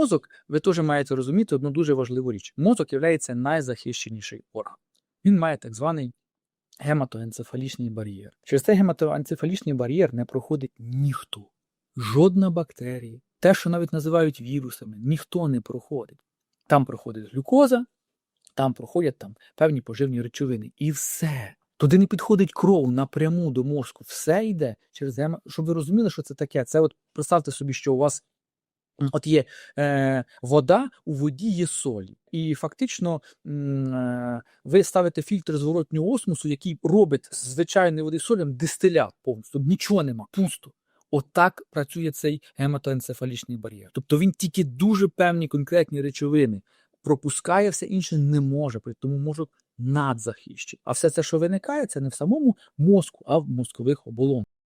Мозок, ви теж маєте розуміти одну дуже важливу річ. Мозок є найзахищеніший орган. Він має так званий гематоенцефалічний бар'єр. Через цей гематоенцефалічний бар'єр не проходить ніхто. Жодна бактерія, те, що навіть називають вірусами, ніхто не проходить. Там проходить глюкоза, там проходять там певні поживні речовини. І все. Туди не підходить кров напряму до мозку. Все йде через гема. Щоб ви розуміли, що це таке. Це от представте собі, що у вас от є е, вода, у воді є солі. І фактично е, ви ставите фільтр зворотнього осмосу, який робить з звичайної води солем дистилят повністю. Нічого нема, пусто. Отак працює цей гематоенцефалічний бар'єр. Тобто він тільки дуже певні конкретні речовини пропускає, все інше не може, при тому мозок надзахищений. А все це, що виникає, це не в самому мозку, а в мозкових оболонках.